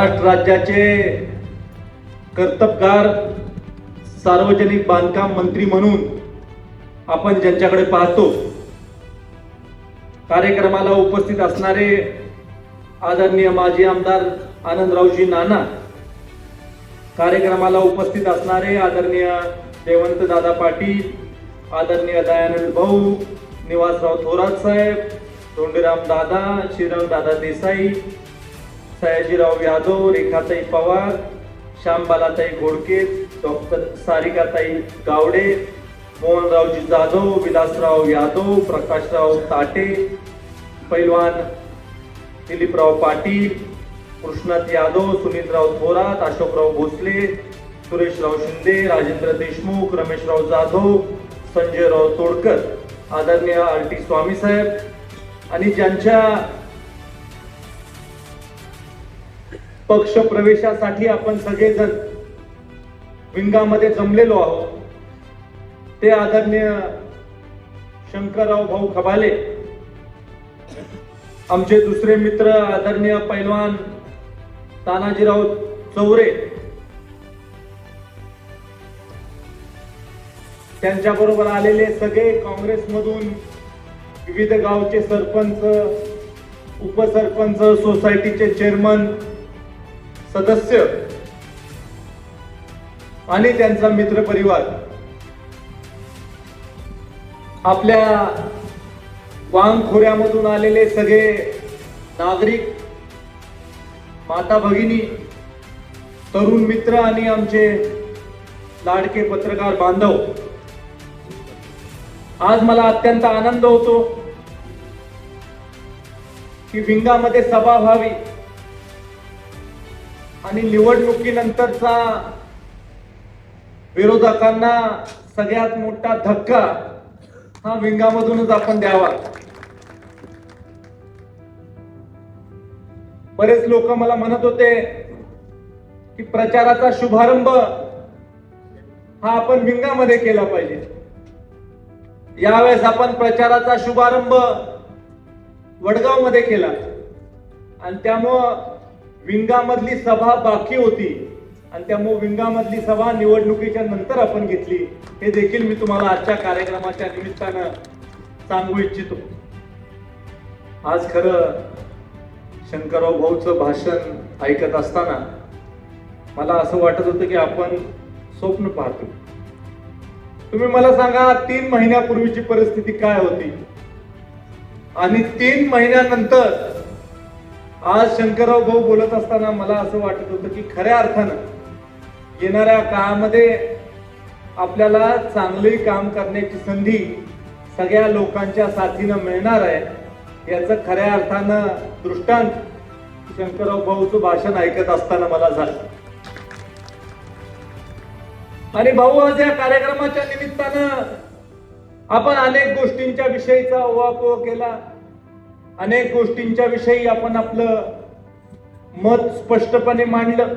महाराष्ट्र राज्याचे कर्तबगार सार्वजनिक बांधकाम मंत्री म्हणून आपण ज्यांच्याकडे पाहतो कार्यक्रमाला उपस्थित असणारे आदरणीय माजी आमदार आनंदरावजी नाना कार्यक्रमाला उपस्थित असणारे आदरणीय देवंत दादा पाटील आदरणीय दयानंद भाऊ निवासराव थोरात साहेब धोंडीराम दादा श्रीराम दादा देसाई सयाजीराव यादव रेखाताई पवार श्यामबालाताई घोडके डॉक्टर सारिकाताई गावडे मोहनरावजी जाधव विलासराव यादव प्रकाशराव ताटे पैलवान दिलीपराव पाटील कृष्णात यादव सुनीतराव थोरात अशोकराव भोसले सुरेशराव शिंदे राजेंद्र देशमुख रमेशराव जाधव संजयराव तोडकर आदरणीय आर टी स्वामी साहेब आणि ज्यांच्या पक्ष प्रवेशासाठी आपण सगळेजण विंगामध्ये जमलेलो आहोत. ते आदरणीय शंकरराव भाऊ खबाले आमचे दुसरे मित्र आदरणीय पैलवान तानाजीराव चौरे त्यांच्या बरोबर आलेले सगळे काँग्रेसमधून विविध गावचे सरपंच उपसरपंच सोसायटीचे चेअरमन सदस्य आणि त्यांचा मित्र परिवार आपल्या वांग खोऱ्यामधून आलेले सगळे नागरिक माता भगिनी तरुण मित्र आणि आमचे लाडके पत्रकार बांधव आज मला अत्यंत आनंद होतो की विंगामध्ये सभा व्हावी. आणि निवडणुकीनंतरचा विरोधकांना सगळ्यात मोठा धक्का हा विंगामधूनच आपण द्यावा. बरेच लोक मला म्हणत होते की प्रचाराचा शुभारंभ हा आपण विंगामध्ये केला पाहिजे. यावेळेस आपण प्रचाराचा शुभारंभ वडगावमध्ये केला. आणि त्यामुळं विंगामधली सभा बाकी होती. आणि त्यामुळे विंगामधली सभा निवडणुकीच्या नंतर आपण घेतली. हे देखील मी तुम्हाला आजच्या कार्यक्रमाच्या निमित्तानं सांगू इच्छितो. आज खरं शंकरराव भाऊचं भाषण ऐकत असताना मला असं वाटत होतं की आपण स्वप्न पाहतो. तुम्ही मला सांगा तीन महिन्यापूर्वीची परिस्थिती काय होती? आणि तीन महिन्यानंतर आज शंकरराव भाऊ बोलत असताना मला असं वाटत होतं की खऱ्या अर्थानं येणाऱ्या काळामध्ये आपल्याला चांगले काम करण्याची संधी सगळ्या लोकांच्या साथीनं मिळणार आहे याचं खऱ्या अर्थानं दृष्टांत शंकरराव भाऊचं भाषण ऐकत असताना मला झालं. आणि भाऊ आज या कार्यक्रमाच्या निमित्तानं आपण अनेक गोष्टींच्या विषयीचा ओवापोह केला. अनेक गोष्टींच्या विषयी आपण आपलं मत स्पष्टपणे मांडलं.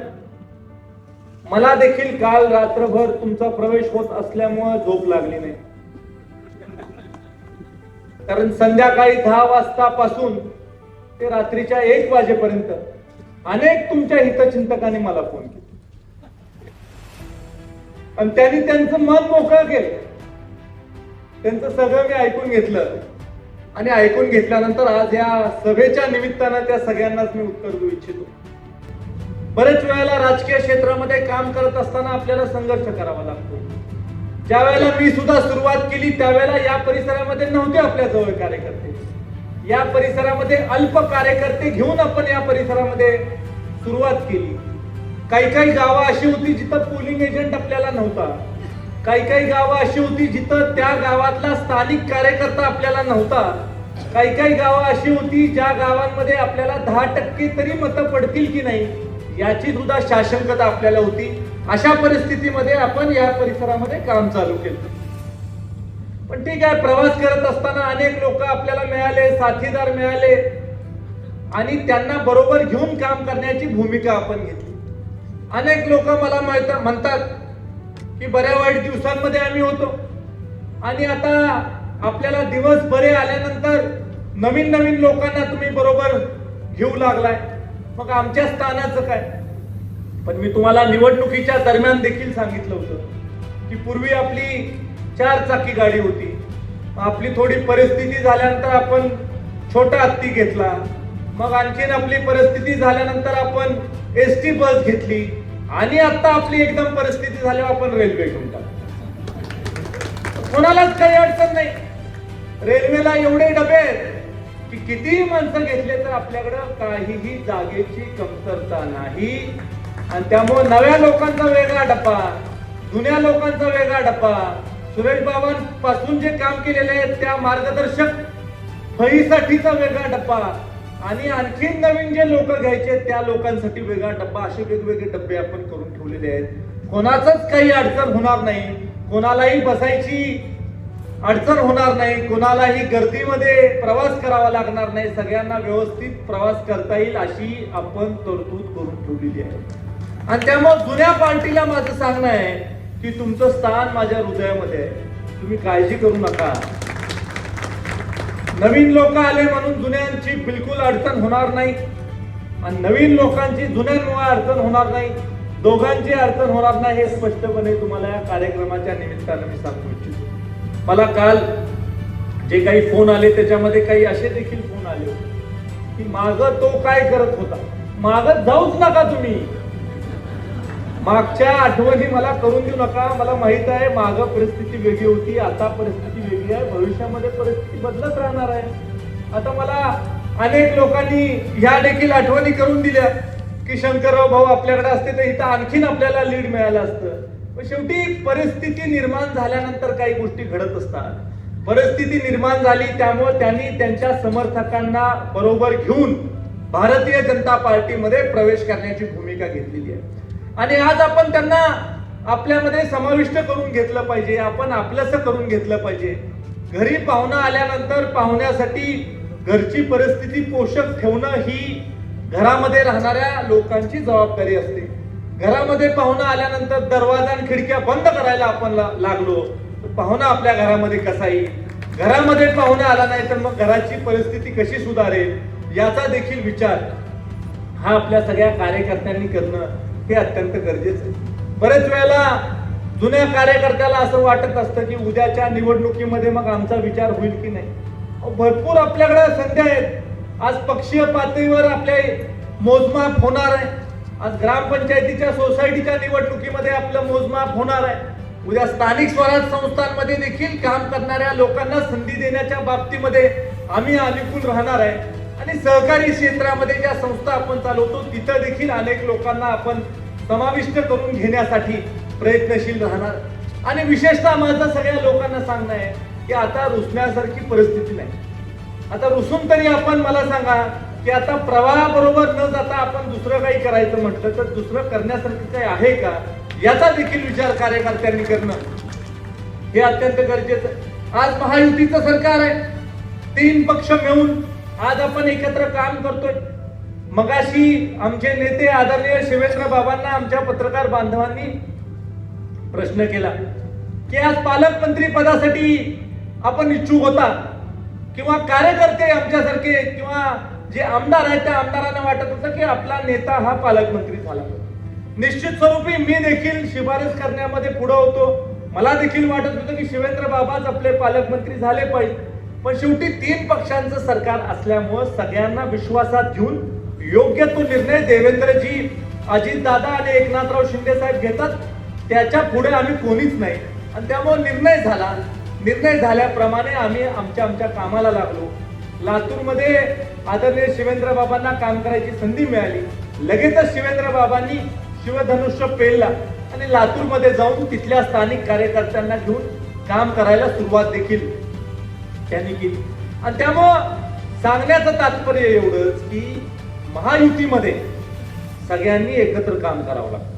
मला देखील काल रात्रभर तुमचा प्रवेश होत असल्यामुळं झोप लागली नाही. कारण संध्याकाळी दहा वाजतापासून ते रात्रीच्या एक वाजेपर्यंत अनेक तुमच्या हितचिंतकांनी मला फोन केला. आणि त्यांनी त्यांचं मन मोकळं केलं. त्यांचं सगळं मी ऐकून घेतलं. आणि ऐकून घेतल्यानंतर आज या सभेच्या निमित्तानं त्या सगळ्यांनाच मी उत्तर देऊ इच्छितो. बरेच वेळेला राजकीय क्षेत्रामध्ये काम करत असताना आपल्याला संघर्ष करावा लागतो. ज्या वेळेला मी सुद्धा सुरुवात केली त्यावेळेला या परिसरामध्ये नव्हते आपल्या जवळ कार्यकर्ते. या परिसरामध्ये अल्प कार्यकर्ते घेऊन आपण या परिसरामध्ये सुरुवात केली. काही काही गावं अशी होती जिथं पोलिंग एजंट आपल्याला नव्हता. काही काही गावं अशी होती जिथं त्या गावातला स्थानिक कार्यकर्ता आपल्याला नव्हता. काही काही गावं अशी होती ज्या गावांमध्ये आपल्याला दहा टक्के तरी मतं पडतील की नाही याची सुद्धा शाशंकता आपल्याला होती. अशा परिस्थितीमध्ये आपण या परिसरामध्ये काम चालू केलं. पण ठीक आहे प्रवास करत असताना अनेक लोक आपल्याला मिळाले साथीदार मिळाले आणि त्यांना बरोबर घेऊन काम करण्याची भूमिका आपण घेतली. अनेक लोक मला म्हणतात की बऱ्या वाईट दिवसांमध्ये आम्ही होतो. आणि आता आपल्याला दिवस बरे आल्यानंतर नवीन नवीन लोकांना तुम्ही बरोबर घेऊ लागलाय. मग आमच्या स्थानाचं काय? पण मी तुम्हाला निवडणुकीच्या दरम्यान देखील सांगितलं होतं की पूर्वी आपली चार चाकी गाडी होती. आपली थोडी परिस्थिती झाल्यानंतर आपण छोटा हत्ती घेतला. मग आणखीन आपली परिस्थिती झाल्यानंतर आपण एस टी बस घेतली. आणि आता आपली एकदम परिस्थिती झाल्यावर आपण रेल्वे घेऊन टाकतो कोणालाच काही अडचण नाही. रेल्वेला एवढे डबे आहेत. की कितीही माणसं घेतले तर आपल्याकडं काहीही जागेची कमतरता नाही. आणि त्यामुळे नव्या लोकांचा वेगळा डब्बा जुन्या लोकांचा वेगळा डब्बा सुरेश बाबांपासून जे काम केलेले आहेत त्या मार्गदर्शक फळीसाठीचा वेगळा डब्बा आणि आणखीन नवीन जे लोक घ्यायचे त्या लोकांसाठी वेगळा डब्बा असे वेगवेगळे डब्बे आपण करून ठेवलेले आहेत. कोणाचंच काही अडचण होणार नाही. कोणालाही बसायची अडचण होणार नाही कोणालाही गर्दीमध्ये प्रवास करावा लागणार नाही सगळ्यांना व्यवस्थित प्रवास करता येईल अशी आपण तरतूद करून ठेवलेली आहे. आणि त्यामुळे जुन्या पार्टीला माझं सांगणं आहे की तुमचं स्थान माझ्या हृदयामध्ये आहे. तुम्ही काळजी करू नका. नवीन लोक आले म्हणून जुन्यांची बिलकुल अडचण होणार नाही. आणि नवीन लोकांची जुन्यांमुळे अडचण होणार नाही. दोघांची अडचण होणार नाही हे स्पष्टपणे तुम्हाला या कार्यक्रमाच्या निमित्तानं मी सांगू इच्छितो. मला काल जे काही फोन आले त्याच्यामध्ये काही असे देखील फोन आले होते की माग तो काय करत होता? माग जाऊच नका तुम्ही. मागच्या आठवणी मला करून देऊ नका. मला माहीत आहे माग परिस्थिती वेगळी होती आता परिस्थिती वेगळी आहे भविष्यामध्ये परिस्थिती बदलत राहणार आहे. आता मला अनेक लोकांनी ह्या देखील आठवणी करून दिल्या की शंकरराव भाऊ आपल्याकडे असते तर इथं आणखीन आपल्याला लीड मिळालं असतं. शेवटी परिस्थिती निर्माण झाल्यानंतर काही गोष्टी घडत असतात. परिस्थिती निर्माण झाली त्यामुळे त्यांनी त्यांच्या समर्थकांना बरोबर घेऊन भारतीय जनता पार्टीमध्ये प्रवेश करण्याची भूमिका घेतलेली आहे. आणि आज आपण त्यांना आपल्यामध्ये समाविष्ट करून घेतलं पाहिजे आपण आपलंसं करून घेतलं पाहिजे. घरी पाहुणा आल्यानंतर पाहुण्यासाठी घरची परिस्थिती पोषक ठेवणं ही घरामध्ये राहणाऱ्या लोकांची जबाबदारी असते. घरामध्ये पाहुणा आल्यानंतर दरवाजा आणि खिडक्या बंद करायला आपण लागलो. तर पाहुणा आपल्या घरामध्ये कसा येईल? घरामध्ये पाहुणा आला नाही तर मग घराची परिस्थिती कशी सुधारेल? याचा देखील विचार हा आपल्या सगळ्या कार्यकर्त्यांनी करणं हे अत्यंत गरजेचं आहे. बरेच वेळेला जुन्या कार्यकर्त्याला असं वाटत असतं की उद्याच्या निवडणुकीमध्ये मग आमचा विचार होईल की नाही. भरपूर आपल्याकडे संधी आहेत. आज पक्षीय पातळीवर आपले मोजमाप होणार आहे. आज ग्रामपंचायतीच्या सोसायटीच्या निवडणुकीमध्ये आपलं मोजमाप होणार आहे. उद्या स्थानिक स्वराज संस्थांमध्ये देखील काम करणाऱ्या लोकांना संधी देण्याच्या बाबतीमध्ये आम्ही अनुकूल राहणार आहे. आणि सहकारी क्षेत्रामध्ये ज्या संस्था आपण चालवतो तिथं देखील अनेक लोकांना आपण समाविष्ट करून घेण्यासाठी प्रयत्नशील राहणार. आणि विशेषतः माझं सगळ्या लोकांना सांगणं आहे की आता रुसण्यासारखी परिस्थिती नाही. आता रुसून तरी आपण मला सांगा की आता प्रवाहाबरोबर न जाता आपण दुसरं काही करायचं म्हटलं तर दुसरं करण्यासारखं काही आहे का? याचा देखील विचार कार्यकर्त्यांनी करणं. हे अत्यंत गरजेचं आज महायुतीचं सरकार आहे. तीन पक्ष मिळून आज आपण एकत्र काम करतोय. मगाशी आमचे नेते आदरणीय शिवेंद्र बाबांना आमच्या पत्रकार बांधवांनी प्रश्न केला की आज पालकमंत्री पदासाठी आपण इच्छुक होता किंवा कार्यकर्ते आमच्यासारखे किंवा जे आमदार आहेत त्या आमदारांना वाटत होतं की आपला नेता हा पालकमंत्री झाला. निश्चित स्वरूपी मी देखील शिफारस करण्यामध्ये पुढे होतो. मला देखील वाटत होतं की शिवेंद्र बाबाच आपले पालकमंत्री झाले पाहिजे. पण शेवटी तीन पक्षांचं सरकार असल्यामुळं सगळ्यांना विश्वासात घेऊन योग्य तो निर्णय देवेंद्रजी अजितदादा आणि एकनाथराव शिंदे साहेब घेतात. त्याच्या पुढे आम्ही कोणीच नाही. आणि त्यामुळे निर्णय झाला. निर्णय झाल्याप्रमाणे आम्ही आमच्या आमच्या कामाला लागलो. लातूरमध्ये आदरणीय शिवेंद्र बाबांना काम करायची संधी मिळाली. लगेचच शिवेंद्र बाबांनी शिवधनुष्य पेलला आणि लातूरमध्ये जाऊन तिथल्या स्थानिक कार्यकर्त्यांना घेऊन काम करायला सुरुवात देखील त्यांनी केली. आणि त्यामुळं सांगण्याचं तात्पर्य एवढंच की महायुतीमध्ये सगळ्यांनी एकत्र काम करावं लागतं.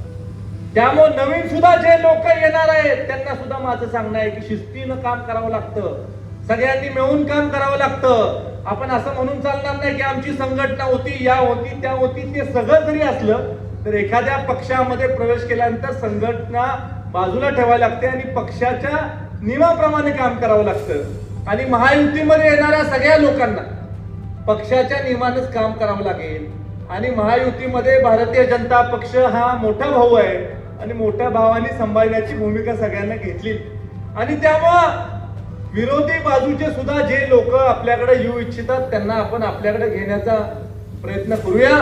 त्यामुळे नवीन सुद्धा जे लोक येणार आहेत त्यांना सुद्धा माझं सांगणं आहे की शिस्तीनं काम करावं लागतं. सगळ्यांनी मिळून काम करावं लागतं. आपण असं म्हणून चालणार नाही की आमची संघटना होती या होती त्या होती ते सगळं जरी असलं तर एखाद्या पक्षामध्ये प्रवेश केल्यानंतर संघटना बाजूला ठेवावी लागते आणि पक्षाच्या नियमाप्रमाणे काम करावं लागतं. आणि महायुतीमध्ये येणाऱ्या सगळ्या लोकांना पक्षाच्या नियमानच काम करावं लागेल. आणि महायुतीमध्ये भारतीय जनता पक्ष हा मोठा भाऊ आहे. आणि मोठ्या भावाने सांभाळण्याची भूमिका सगळ्यांना घेतली आणि त्यामुळं विरोधी बाजूचे सुद्धा जे लोक आपल्याकडे येऊ इच्छितात त्यांना आपण आपल्याकडे घेण्याचा प्रयत्न करूया.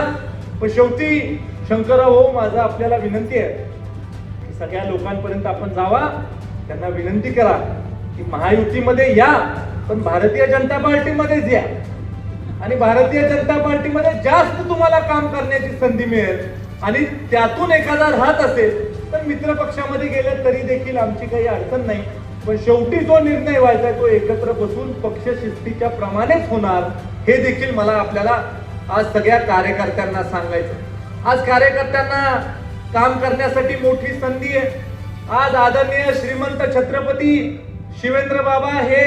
पण शेवटी शंकरराव हो माझा आपल्याला विनंती आहे सगळ्या लोकांपर्यंत आपण जावा. त्यांना विनंती करा की महायुतीमध्ये या पण भारतीय जनता पार्टीमध्येच या. आणि भारतीय जनता पार्टीमध्ये जास्त तुम्हाला काम करण्याची संधी मिळेल. आणि त्यातून एखादा राहत असेल तर मित्र पक्षामध्ये गेले तरी देखील आमची काही अडचण नाही. पण शेवटी जो निर्णय व्हायचा आहे तो एकत्र बसून पक्ष शिस्तीच्या प्रमाणेच होणार हे देखील मला आपल्याला आज सगळ्या कार्यकर्त्यांना सांगायचं आज कार्यकर्त्यांना काम करण्यासाठी मोठी संधी आहे. आज आदरणीय श्रीमंत छत्रपती शिवेंद्र बाबा हे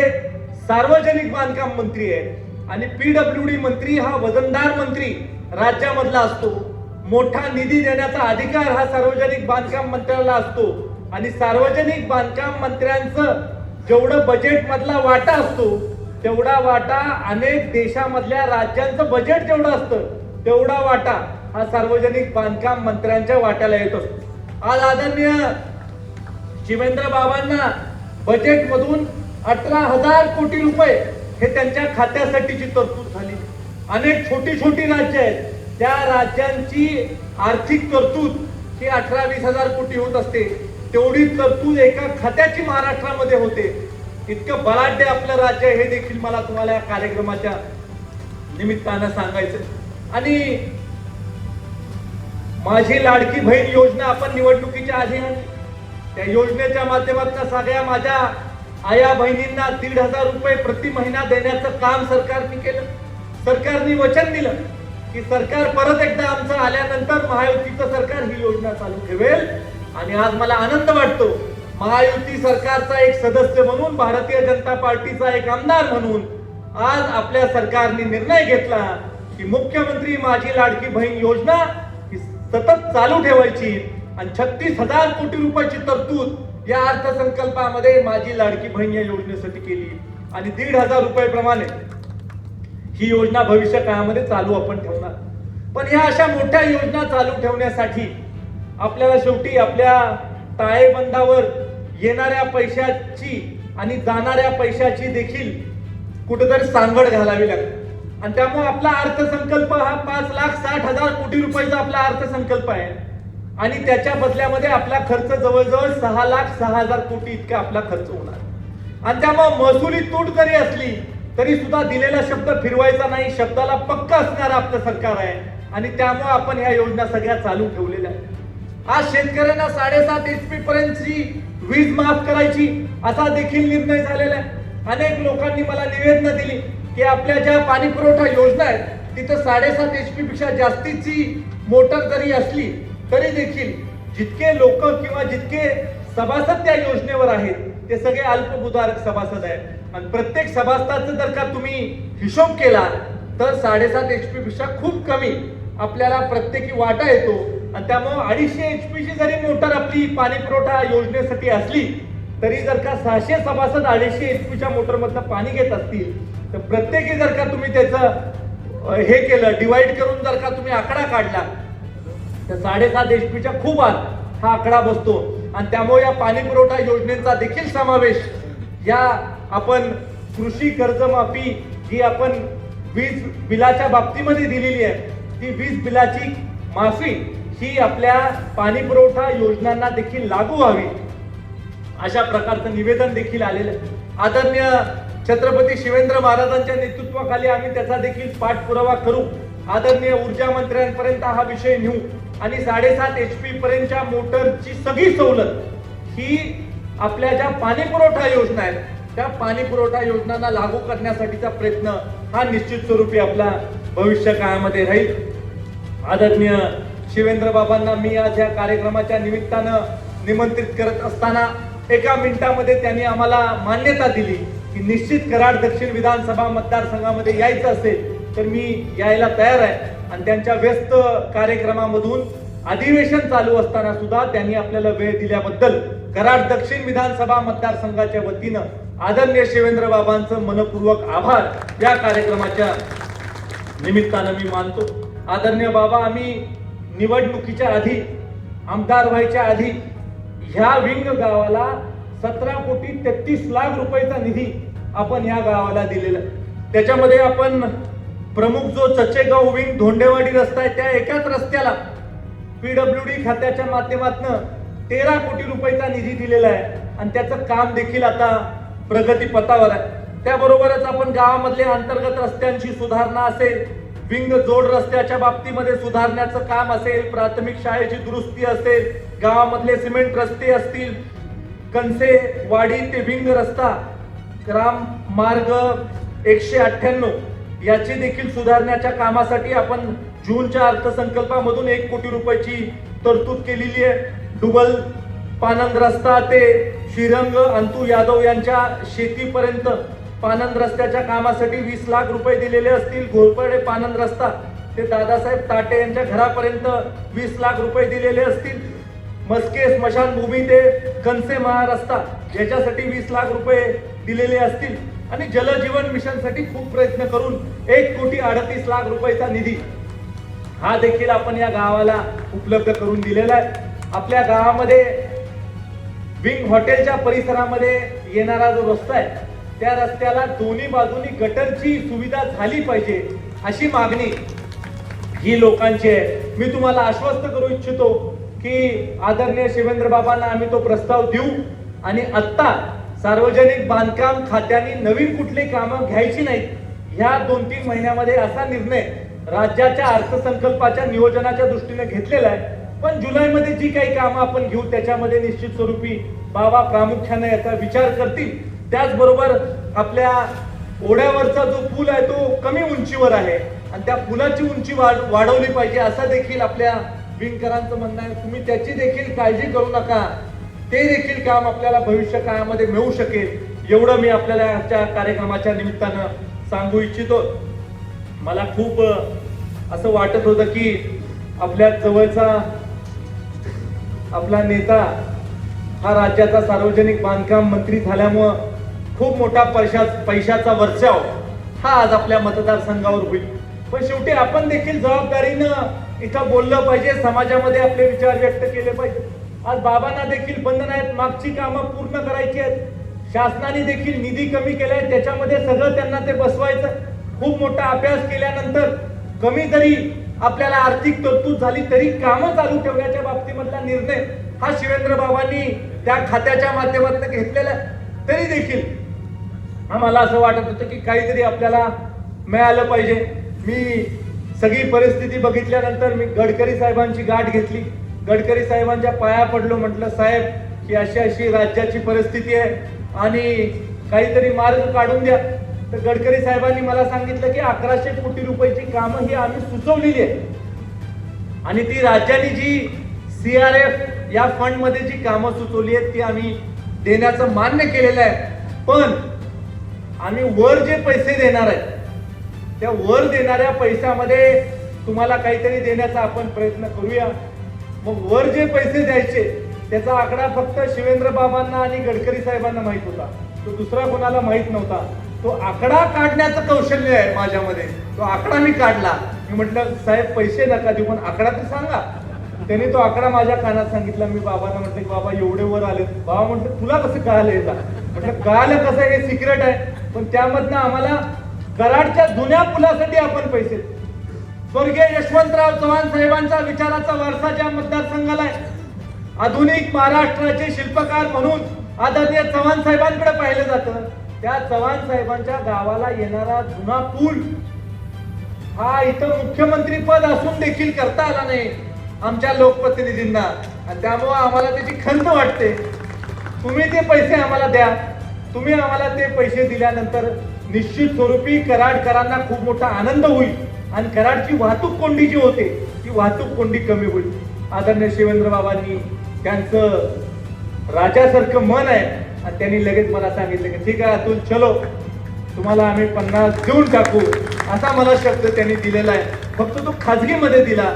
सार्वजनिक बांधकाम मंत्री आहे आणि पीडब्ल्यू डी मंत्री हा वजनदार मंत्री राज्यामधला असतो. मोठा निधी देण्याचा अधिकार हा सार्वजनिक बांधकाम मंत्र्याला असतो. आणि सार्वजनिक बांधकाम मंत्र्यांचं जेवढं बजेट मधला वाटा असतो तेवढा वाटा अनेक देशामधल्या राज्यांचं बजेट जेवढं असतं तेवढा वाटा हा सार्वजनिक बांधकाम मंत्र्यांच्या वाट्याला येत असतो. आज आदरणीय शिवेंद्र बाबांना बजेट मधून अठरा हजार कोटी रुपये हे त्यांच्या खात्यासाठीची तरतूद झाली. अनेक छोटी छोटी राज्य आहेत. त्या राज्यांची आर्थिक तरतूद ही अठरा वीस हजार कोटी होत असते. तेवढी तरतूद एका खात्याची महाराष्ट्रामध्ये होते. इतकं बलाढ्य आपलं राज्य हे देखील मला तुम्हाला या कार्यक्रमाच्या निमित्तानं सांगायचं आणि माझी लाडकी बहीण योजना आपण निवडणुकीच्या आधी आणली. त्या योजनेच्या माध्यमातून सगळ्या माझ्या आया बहिणींना दीड हजार रुपये प्रति महिना देण्याचं काम सरकारने केलं. सरकारने वचन दिलं की सरकार परत एकदा आमचं आल्यानंतर महायुतीचं सरकार ही योजना चालू ठेवेल. आणि आज मला आनंद वाटतो. महायुती सरकारचा एक सदस्य म्हणून भारतीय जनता पार्टीचा एक आमदार म्हणून आज आपल्या सरकारने निर्णय घेतला की मुख्यमंत्री माझी लाडकी बहीण योजना ही सतत चालू ठेवायची. आणि छत्तीस हजार कोटी रुपयाची तरतूद या अर्थसंकल्पामध्ये माझी लाडकी बहीण या योजनेसाठी केली. आणि दीड हजार रुपये प्रमाणे ही योजना भविष्य काळामध्ये चालू आपण ठेवणार. पण ह्या अशा मोठ्या योजना चालू ठेवण्यासाठी आपल्याला शेवटी आपल्या टाळेबंदावर येणाऱ्या पैशाची आणि जाणाऱ्या पैशाची देखील कुठेतरी सांगड घालावी लागते. आणि त्यामुळे आपला अर्थसंकल्प हा पाच लाख साठ हजार कोटी रुपयाचा आपला अर्थसंकल्प आहे. आणि त्याच्या बदल्यामध्ये आपला खर्च जवळजवळ सहा लाख सहा हजार कोटी इतका आपला खर्च होणार. आणि त्यामुळे महसुली तूट जरी असली तरी सुद्धा दिलेला शब्द फिरवायचा नाही शब्दाला पक्क असणारं आपलं सरकार आहे. आणि त्यामुळे आपण ह्या योजना सगळ्या चालू ठेवलेल्या आहेत. आज शेतकऱ्यांना साडेसात एच पी पर्यंतची वीज माफ करायची असा देखील निर्णय झालेला आहे. अनेक लोकांनी मला निवेदन दिली की आपल्या ज्या पाणी पुरवठा योजना आहेत तिथं साडेसात एच पी पेक्षा जास्तीची मोटर जरी असली तरी देखील जितके लोक किंवा जितके सभासद त्या योजनेवर आहेत ते सगळे अल्पभूधारक सभासद आहेत. आणि प्रत्येक सभासदाचं जर का तुम्ही हिशोब केला तर साडेसात एच पी पेक्षा खूप कमी आपल्याला प्रत्येकी वाटा येतो आणि त्यामुळे अडीचशे एच पीची जरी मोटर आपली पाणी पुरवठा योजनेसाठी असली तरी जर का सहाशे सभासद अडीचशे एच पीच्या मोटरमधलं पाणी घेत असतील तर प्रत्येकी जर का तुम्ही त्याचं हे केलं डिवाइड करून जर का तुम्ही आकडा काढला तर साडेसात एच पीच्या खूप आत हा आकडा बसतो. आणि त्यामुळे या पाणी पुरवठा योजनेचा देखील समावेश या आपण कृषी कर्जमाफी जी आपण वीज बिलाच्या बाबतीमध्ये दिलेली आहे ती वीज बिलाची माफी ही आपल्या पाणी पुरवठा योजनांना देखील लागू व्हावी. अशा प्रकारचं निवेदन देखील आलेलं आहे. आदरणीय छत्रपती शिवेंद्र महाराजांच्या नेतृत्वाखाली आम्ही त्याचा देखील पाठपुरावा करू. आदरणीय ऊर्जा मंत्र्यांपर्यंत हा विषय नेऊ. आणि साडेसात एच पी पर्यंतच्या मोटरची सगळी सवलत ही आपल्या ज्या पाणी पुरवठा योजना आहेत त्या पाणी पुरवठा योजनांना लागू करण्यासाठीचा प्रयत्न हा निश्चित स्वरूपी आपला भविष्य काळामध्ये राहील. आदरणीय शिवेंद्र बाबांना मी आज या कार्यक्रमाच्या निमित्तानं निमंत्रित करत असताना एका मिनिटामध्ये त्यांनी आम्हाला मान्यता दिली की निश्चित कराड दक्षिण विधानसभा मतदारसंघामध्ये यायचं असेल तर मी यायला तयार आहे. आणि त्यांच्या व्यस्त कार्यक्रमामधून अधिवेशन चालू असताना सुद्धा त्यांनी आपल्याला वेळ दिल्याबद्दल कराड दक्षिण विधानसभा मतदारसंघाच्या वतीनं आदरणीय शिवेंद्र बाबांचं मनपूर्वक आभार या कार्यक्रमाच्या निमित्तानं मी मानतो. आदरणीय बाबा आम्ही निवडणुकीच्या आधी आमदार व्हायच्या आधी ह्या विंग गावाला सतरा कोटी तेहतीस लाख रुपयाचा निधी आपण या गावाला दिलेला आहे. त्याच्यामध्ये आपण प्रमुख जो चचेगाव विंग धोंडेवाडी रस्ता आहे त्या एकाच रस्त्याला पीडब्ल्यू डी खात्याच्या माध्यमातून तेरा कोटी रुपयाचा निधी दिलेला आहे आणि त्याचं काम देखील आता प्रगतीपथावर आहे त्याबरोबरच आपण गावामधले अंतर्गत रस्त्यांची सुधारणा असेल विंग जोड रस्त्याच्या बाबतीमध्ये सुधारण्याचं काम असेल प्राथमिक शाळेची दुरुस्ती असेल गावामधले सिमेंट रस्ते असतील कणसे वाडी ते विंग रस्ता ग्राम मार्ग एकशे अठ्ठ्याण्णव याची देखील सुधारण्याच्या कामासाठी आपण जूनच्या अर्थसंकल्पामधून एक कोटी रुपयाची तरतूद केलेली आहे. डुबल पानंद रस्ता ते श्रीरंग अंतू यादव यांच्या शेतीपर्यंत पानंद रस्त्याच्या कामासाठी वीस लाख रुपये दिलेले असतील. घोरपडे पानंद रस्ता. ते दादासाहेब ताटे यांच्या घरापर्यंत वीस लाख रुपये दिलेले असतील. मस्के स्मशानभूमी ते कनसे महारस्ता. याच्यासाठी वीस लाख रुपये दिलेले असतील. आणि जलजीवन मिशनसाठी खूप प्रयत्न करून एक कोटी अडतीस लाख रुपयाचा निधी. हा देखील आपण या गावाला उपलब्ध करून दिलेला आहे. आपल्या गावामध्ये विंग हॉटेलच्या परिसरामध्ये येणारा जो रस्ता आहे त्या रस्त्याला दोन्ही बाजूनी गटरची सुविधा झाली पाहिजे अशी मागणी ही लोकांची आहे. मी तुम्हाला आश्वस्त करू इच्छितो की आदरणीय शिवेंद्र बाबांना आम्ही तो प्रस्ताव देऊ आणि आत्ता सार्वजनिक बांधकाम खात्याने नवीन कुठली कामं घ्यायची नाहीत ह्या दोन तीन महिन्यामध्ये असा निर्णय राज्याच्या अर्थसंकल्पाच्या नियोजनाच्या दृष्टीने घेतलेला आहे. पण जुलैमध्ये जी काही कामं आपण घेऊ त्याच्यामध्ये निश्चित स्वरूपी बाबा प्रामुख्याने याचा विचार करतील. त्याचबरोबर आपल्या ओढ्यावरचा जो पूल आहे तो कमी उंचीवर आहे. आणि त्या पुलाची उंची वाढ वाढवली पाहिजे असं देखील आपल्या विणकरांचं म्हणणं आहे. तुम्ही त्याची देखील काळजी करू नका. ते देखील काम आपल्याला भविष्य काळामध्ये मिळू शकेल. एवढं मी आपल्याला आजच्या कार्यक्रमाच्या निमित्तानं सांगू इच्छितो. मला खूप असं वाटत होतं की आपल्या जवळचा आपला नेता हा राज्याचा सार्वजनिक बांधकाम मंत्री झाल्यामुळं खूप मोठा पैशा पैशाचा वर्चाव हा आज आपल्या मतदारसंघावर होईल. पण शेवटी आपण देखील जबाबदारीनं इथं बोललं पाहिजे समाजामध्ये आपले विचार व्यक्त केले पाहिजे. आज बाबांना देखील बंधन आहेत मागची कामं पूर्ण करायची आहेत. शासनाने देखील निधी कमी केलाय त्याच्यामध्ये सगळं त्यांना ते बसवायचं. खूप मोठा अभ्यास केल्यानंतर कमी जरी आपल्याला आर्थिक तरतूद झाली तरी कामं चालू ठेवण्याच्या बाबतीमधला निर्णय हा शिवेंद्र बाबांनी त्या खात्याच्या माध्यमातून घेतलेला तरी देखील आम्हाला असं वाटत होतं की काहीतरी आपल्याला मिळालं पाहिजे. मी सगळी परिस्थिती बघितल्यानंतर मी गडकरी साहेबांची गाठ घेतली. गडकरी साहेबांच्या पाया पडलो म्हटलं साहेब की अशी अशी राज्याची परिस्थिती आहे आणि काहीतरी मार्ग काढून द्या. तर गडकरी साहेबांनी मला सांगितलं की अकराशे कोटी रुपयाची कामं ही आम्ही सुचवलेली आहे आणि ती राज्याने जी सी आर एफ या फंडमध्ये जी कामं सुचवली आहेत ती आम्ही देण्याचं मान्य केलेलं आहे. पण आम्ही वर जे पैसे देणार आहेत त्या वर देणाऱ्या पैशामध्ये तुम्हाला काहीतरी देण्याचा आपण प्रयत्न करूया. मग वर जे पैसे द्यायचे त्याचा आकडा फक्त शिवेंद्र बाबांना आणि गडकरी साहेबांना माहीत होता. तो दुसरा कोणाला माहीत नव्हता. तो आकडा काढण्याचं कौशल्य आहे माझ्यामध्ये. तो आकडा मी काढला. मी म्हटलं साहेब पैसे नका देऊ पण आकडा तर सांगा. त्यांनी तो आकडा माझ्या कानात सांगितला. मी बाबांना म्हटलं की बाबा एवढे वर आले बाबा म्हटलं तुला कसं कळालं येतात म्हटलं कळालं कसं? हे सिक्रेट आहे. पण त्यामधनं आम्हाला कराडच्या जुन्या पुलासाठी आपण पैसे स्वर्गीय यशवंतराव चव्हाण साहेबांचा विचाराचा वारसा ज्या मतदारसंघाला आहे. आधुनिक महाराष्ट्राचे शिल्पकार म्हणून आदरणीय चव्हाण साहेबांकडे पाहिलं जातं. त्या चव्हाण साहेबांच्या गावाला येणारा जुना पूल हा इथं मुख्यमंत्री पद असून देखील करता आला नाही. आमच्या लोकप्रतिनिधींना. आणि त्यामुळं आम्हाला त्याची खंत वाटते. तुम्ही ते पैसे आम्हाला द्या. तुम्ही आम्हाला ते पैसे दिल्यानंतर निश्चित स्वरूपी कराडकरांना खूप मोठा आनंद होईल. आणि कराडची वाहतूक कोंडी जी होते ती वाहतूक कोंडी कमी होईल. आदरणीय शिवेंद्र बाबांनी त्यांचं राजासारखं मन आहे. आणि त्यांनी लगेच मला सांगितलं की ठीक आहे अतुल चलो. तुम्हाला आम्ही पन्नास देऊन टाकू. असा मला शब्द त्यांनी दिलेला आहे. फक्त तो खाजगीमध्ये दिला.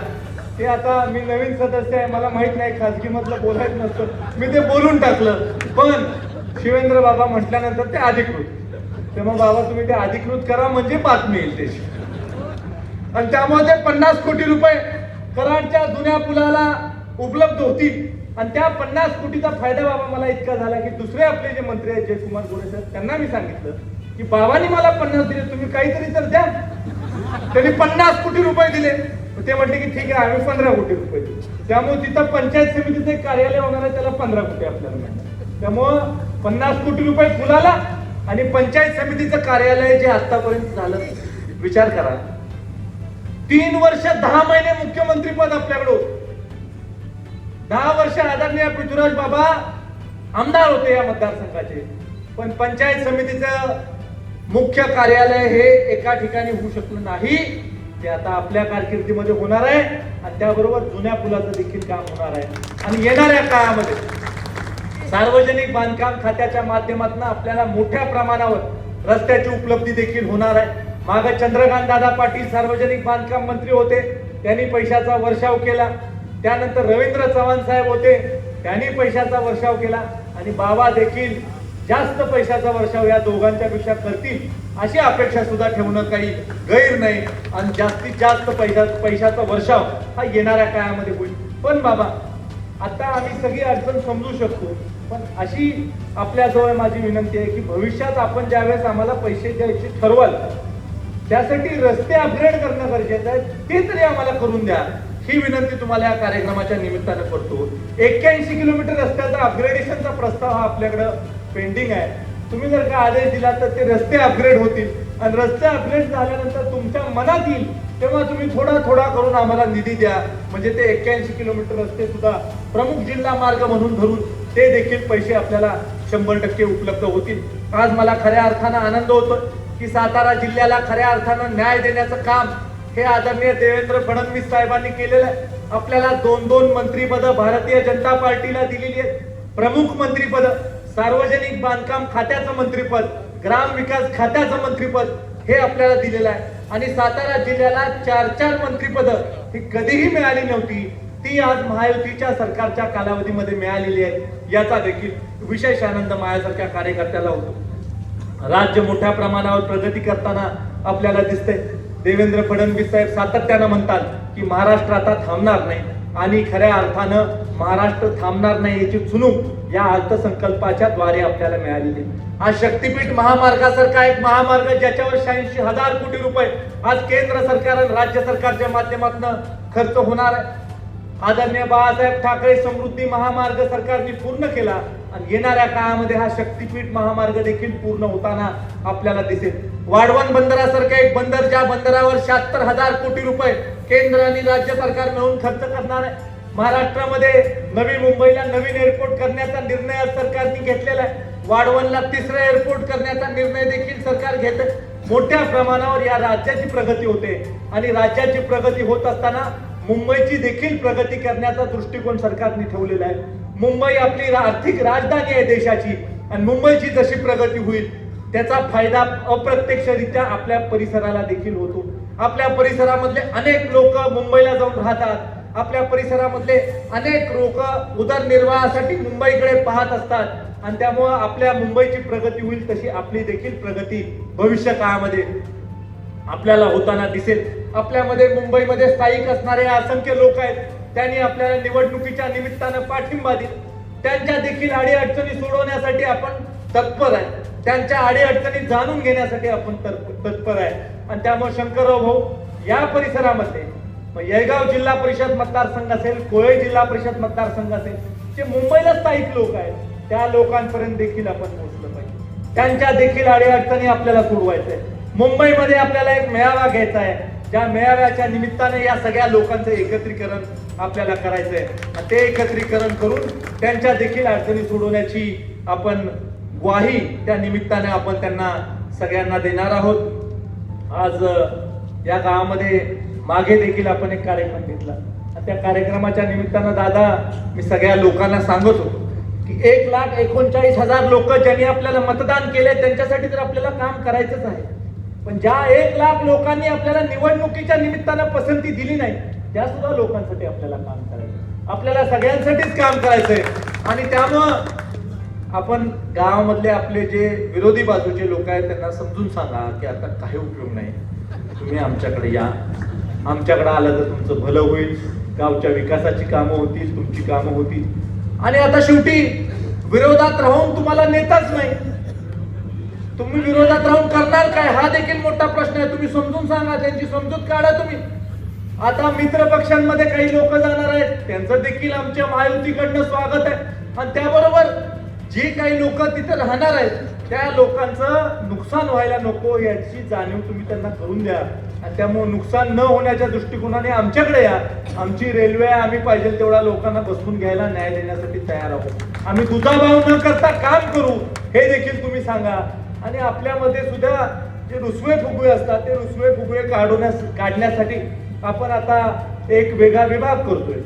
ते आता मी नवीन सदस्य आहे मला माहीत नाही खाजगी मधलं बोलायचं नसतं. मी ते बोलून टाकलं. पण शिवेंद्र बाबा म्हटल्यानंतर ते अधिकृत. तेव्हा बाबा तुम्ही ते अधिकृत करा म्हणजे बातमी येईल त्याची. आणि त्यामुळे ते पन्नास कोटी रुपये कराडच्या जुन्या पुलाला उपलब्ध होती आणि त्या पन्नास कोटीचा फायदा बाबा मला इतका झाला की दुसरे आपले जे मंत्री आहेत जयकुमार गोरे साहेब त्यांना मी सांगितलं की बाबांनी मला पन्नास दिले तुम्ही काहीतरी तर द्या. त्यांनी पन्नास कोटी रुपये दिले. ते म्हटले की ठीक आहे आम्ही पंधरा कोटी रुपये त्यामुळे तिथं पंचायत समितीचं एक कार्यालय होणार आहे त्याला पंधरा कोटी आपल्याला मिळणार. त्यामुळं पन्नास कोटी रुपये फुलाला आणि पंचायत समितीचं कार्यालय जे आतापर्यंत झालं विचार करा. तीन वर्ष दहा महिने मुख्यमंत्री पद आपल्याकडे दहा वर्ष आदरणीय पृथ्वीराज बाबा आमदार होते या मतदारसंघाचे. पण पंचायत समितीचं मुख्य कार्यालय हे एका ठिकाणी होऊ शकलं नाही. ते आता आपल्या कारकिर्दीमध्ये होणार आहे आणि त्याबरोबर जुन्या पुलाचं देखील काम होणार आहे. आणि येणाऱ्या काळामध्ये सार्वजनिक बांधकाम खात्याच्या माध्यमातून आपल्याला मोठ्या प्रमाणावर रस्त्याची उपलब्धी देखील होणार आहे. माग चंद्रकांत दादा पाटील सार्वजनिक बांधकाम मंत्री होते. त्यांनी पैशाचा वर्षाव केला. त्यानंतर रवींद्र चव्हाण साहेब होते. त्यांनी पैशाचा वर्षाव केला. आणि बाबा देखील जास्त पैशाचा वर्षाव या दोघांच्या पेक्षा करतील अशी अपेक्षा सुद्धा ठेवणं काही गैर नाही. आणि जास्तीत जास्त पैसा पैशाचा वर्षाव हा येणाऱ्या काळामध्ये होईल. पण बाबा आता आम्ही सगळी अडचण समजू शकतो. पण अशी आपल्याजवळ माझी विनंती आहे की भविष्यात आपण ज्यावेळेस आम्हाला पैसे द्यायचे ठरवाल त्यासाठी रस्ते अपग्रेड करणं गरजेचं आहे. ते तरी आम्हाला करून द्या. ही विनंती तुम्हाला या कार्यक्रमाच्या निमित्तानं करतो. एक्क्याऐंशी किलोमीटर रस्त्याचा अपग्रेडेशनचा प्रस्ताव हा आपल्याकडं पेंडिंग आहे. तुम्ही जर का आदेश दिला तर ते रस्ते अपग्रेड होतील. आणि रस्ते अपग्रेड झाल्यानंतर तुमच्या मनात येईल. तेव्हा तुम्ही थोडा थोडा करून आम्हाला निधी द्या. म्हणजे ते एक्क्याऐंशी किलोमीटर रस्ते सुद्धा प्रमुख जिल्हा मार्ग म्हणून धरून ते देखील पैसे आपल्याला शंभर टक्के उपलब्ध होतील. आज मला खऱ्या अर्थानं आनंद होतो की सातारा जिल्ह्याला खऱ्या अर्थानं न्याय देण्याचं काम हे आदरणीय देवेंद्र फडणवीस साहेबांनी केलेलं आहे. आपल्याला दोन दोन मंत्रीपद भारतीय जनता पार्टीला दिलेली आहेत. प्रमुख मंत्रीपद. सार्वजनिक बांधकाम खात्याचं मंत्रीपद ग्राम विकास खात्याचं मंत्रीपद हे आपल्याला दिलेलं आहे. आणि सातारा जिल्ह्याला चार चार मंत्रीपद ही कधीही मिळाली नव्हती ती आज महायुतीच्या सरकारच्या कालावधीमध्ये मिळालेली आहे याचा देखील विशेष आनंद माझ्यासारख्या कार्यकर्त्याला होतो. राज्य मोठ्या प्रमाणावर प्रगती करताना आपल्याला दिसतंय. देवेंद्र फडणवीस साहेब सातत्यानं म्हणतात की महाराष्ट्र आता थांबणार नाही. आणि खऱ्या अर्थानं महाराष्ट्र थांबणार नाही याची चुनूक या अर्थसंकल्पाच्या द्वारे आपल्याला मिळालेली. हा शक्तीपीठ महामार्गासारखा एक महामार्ग ज्याच्यावर शहाऐंशी हजार कोटी रुपये आज केंद्र सरकार आणि राज्य सरकारच्या माध्यमातून खर्च होणार आहे. आदरणीय बाळासाहेब ठाकरे समृद्धी महामार्ग सरकारने पूर्ण केला. आणि येणाऱ्या काळामध्ये हा शक्तीपीठ महामार्ग देखील पूर्ण होताना आपल्याला दिसेल. वाढवण बंदरासारखं एक बंदर ज्या बंदरावर शहात्तर हजार कोटी रुपये केंद्र आणि राज्य सरकार मिळून खर्च करणार आहे. महाराष्ट्रामध्ये नवी मुंबईला नवीन एअरपोर्ट करण्याचा निर्णय सरकारने घेतलेला आहे. वाढवणला तिसरं एअरपोर्ट करण्याचा निर्णय देखील सरकार घेत मोठ्या प्रमाणावर या राज्याची प्रगती होते. आणि राज्याची प्रगती होत असताना मुंबईची देखील प्रगती करण्याचा दृष्टिकोन सरकारने ठेवलेला आहे. मुंबई आपली आर्थिक राजधानी आहे देशाची. आणि मुंबईची जशी प्रगती होईल त्याचा फायदा अप्रत्यक्षरित्या आपल्या परिसराला देखील होतो. आपल्या परिसरामधले अनेक लोक मुंबईला जाऊन राहतात. आपल्या परिसरामधले अनेक लोक उदरनिर्वाहासाठी मुंबईकडे पाहत असतात. आणि त्यामुळं आपल्या मुंबईची प्रगती होईल तशी आपली देखील प्रगती भविष्य काळामध्ये आपल्याला होताना दिसेल. आपल्यामध्ये मुंबईमध्ये स्थायिक असणारे असंख्य लोक आहेत. त्यांनी आपल्याला निवडणुकीच्या निमित्तानं पाठिंबा दिला. त्यांच्या देखील अडीअडचणी सोडवण्यासाठी आपण तत्पर आहे. त्यांच्या अडीअडचणी जाणून घेण्यासाठी आपण तत्पर आहे. आणि त्यामुळे शंकरराव भाऊ या परिसरामध्ये मग येळगाव जिल्हा परिषद मतदारसंघ असेल कोळे जिल्हा परिषद मतदारसंघ असेल जे मुंबईला स्थायिक लोक आहेत त्या लोकांपर्यंत देखील आपण पोहोचलं पाहिजे. त्यांच्या देखील अडीअडचणी आपल्याला सोडवायचं आहे. मुंबईमध्ये आपल्याला एक मेळावा घ्यायचा आहे. ज्या मेळाव्याच्या निमित्ताने या सगळ्या लोकांचं एकत्रीकरण आपल्याला करायचं आहे ते एकत्रीकरण करून त्यांच्या देखील अडचणी सोडवण्याची आपण ग्वाही त्या निमित्ताने आपण त्यांना सगळ्यांना देणार आहोत. आज या गावामध्ये मागे देखील आपण एक कार्यक्रम घेतला. त्या कार्यक्रमाच्या निमित्तानं दादा मी सगळ्या लोकांना सांगत होतो की एक लाख एकोणचाळीस हजार लोक ज्यांनी आपल्याला मतदान केले त्यांच्यासाठी तर आपल्याला काम करायचंच आहे. पण ज्या एक लाख लोकांनी आपल्याला निवडणुकीच्या निमित्तानं पसंती दिली नाही त्या सुद्धा लोकांसाठी आपल्याला काम करायचं आपल्याला सगळ्यांसाठीच काम करायचंय. आणि त्यामुळं आपण गावामधले आपले जे विरोधी बाजूचे लोक आहेत त्यांना समजून सांगा की आता काही उपयोग नाही. तुम्ही आमच्याकडे या. आमच्याकडे आलं तर तुमचं भलं होईल. गावच्या विकासाची कामं होतील तुमची कामं होतील. आणि आता शेवटी विरोधात राहून तुम्हाला नेताच नाही. तुम्ही विरोधात राहून करणार काय? हा देखील मोठा प्रश्न आहे. तुम्ही समजून सांगा त्यांची समजूत काढा तुम्ही. आता मित्र पक्षांमध्ये काही लोक जाणार आहेत. त्यांचं देखील आमच्या महायुतीकडनं स्वागत आहे. आणि त्याबरोबर जे काही लोक तिथे राहणार आहेत त्या लोकांचं नुकसान व्हायला नको याची जाणीव तुम्ही त्यांना करून द्या. आणि त्यामुळे नुकसान न होण्याच्या दृष्टिकोनाने आमच्याकडे या. आमची रेल्वे आम्ही पाहिजे तेवढ्या लोकांना बसवून घ्यायला न्याय देण्यासाठी तयार आहोत. आम्ही दुजाभाव न करता काम करू हे देखील तुम्ही सांगा. आणि आपल्यामध्ये सुद्धा जे रुसवे फुगवे असतात ते रुसवे फुगवे काढवण्यास काढण्यासाठी आपण आता एक वेगळा विभाग करतोय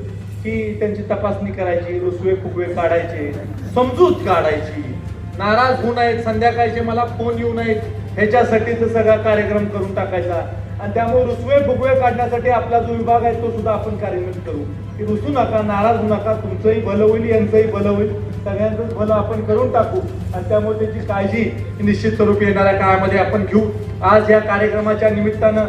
की त्यांची तपासणी करायची रुसवे फुगवे काढायचे समजूत काढायची. नाराज होऊ नयेत संध्याकाळचे मला फोन येऊ नयेत ह्याच्यासाठीच सगळा कार्यक्रम करून टाकायचा. आणि त्यामुळे रुसवे फुगवे काढण्यासाठी आपला जो विभाग आहे तो सुद्धा आपण कार्यान्वित करू. की रुसू नका नाराज होऊ नका तुमचंही भलं होईल यांचंही भलं होईल. सगळ्यांचंच भलं आपण करून टाकू आणि त्यामुळे त्याची काळजी निश्चित स्वरूपी येणाऱ्या काळामध्ये आपण घेऊ. आज या कार्यक्रमाच्या निमित्तानं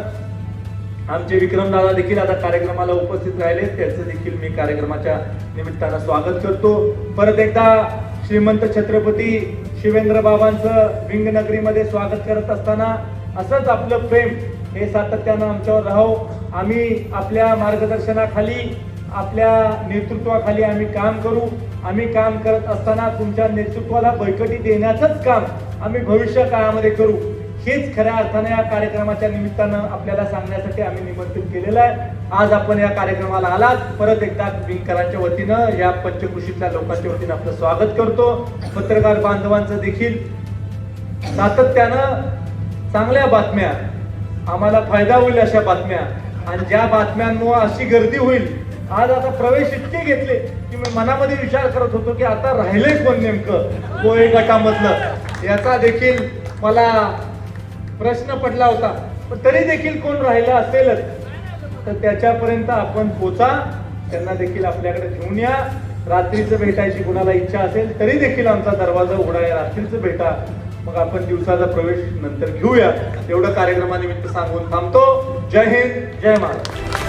आमचे विक्रमदादा देखील आता कार्यक्रमाला उपस्थित राहिले. त्यांचं देखील मी कार्यक्रमाच्या निमित्तानं स्वागत करतो. परत एकदा श्रीमंत छत्रपती शिवेंद्र बाबांचं विंगनगरीमध्ये स्वागत करत असताना असंच आपलं प्रेम हे सातत्यानं आमच्यावर राहो. आम्ही आपल्या मार्गदर्शनाखाली आपल्या नेतृत्वाखाली आम्ही काम करू. आम्ही काम करत असताना तुमच्या नेतृत्वाला बळकटी देण्याचंच काम आम्ही भविष्य काळामध्ये करू. हेच खऱ्या अर्थाने या कार्यक्रमाच्या निमित्तानं आपल्याला सांगण्यासाठी आम्ही निमंत्रित केलेलं आहे. आज आपण या कार्यक्रमाला आलात. परत एकदा विंकरांच्या वतीनं या पंचकृषीतल्या लोकांच्या वतीनं आपलं स्वागत करतो. पत्रकार बांधवांचं देखील सातत्यानं चांगल्या बातम्या. आम्हाला फायदा होईल अशा बातम्या. आणि ज्या बातम्यांमुळे अशी गर्दी होईल आज आता प्रवेश इतके घेतले की मी मनामध्ये विचार करत होतो की आता राहिले कोण नेमकं? कोळी गटामधलं याचा देखील मला प्रश्न पडला होता. पण तरी देखील कोण राहिलं असेलच तर त्याच्यापर्यंत आपण पोचा. त्यांना देखील आपल्याकडे घेऊन या. रात्रीचं भेटायची कुणाला इच्छा असेल तरी देखील आमचा दरवाजा उघडा आहे रात्रीचं भेटा. मग आपण दिवसाचा प्रवेश नंतर घेऊया. एवढं कार्यक्रमानिमित्त सांगून थांबतो. जय हिंद जय महाराष्ट्र.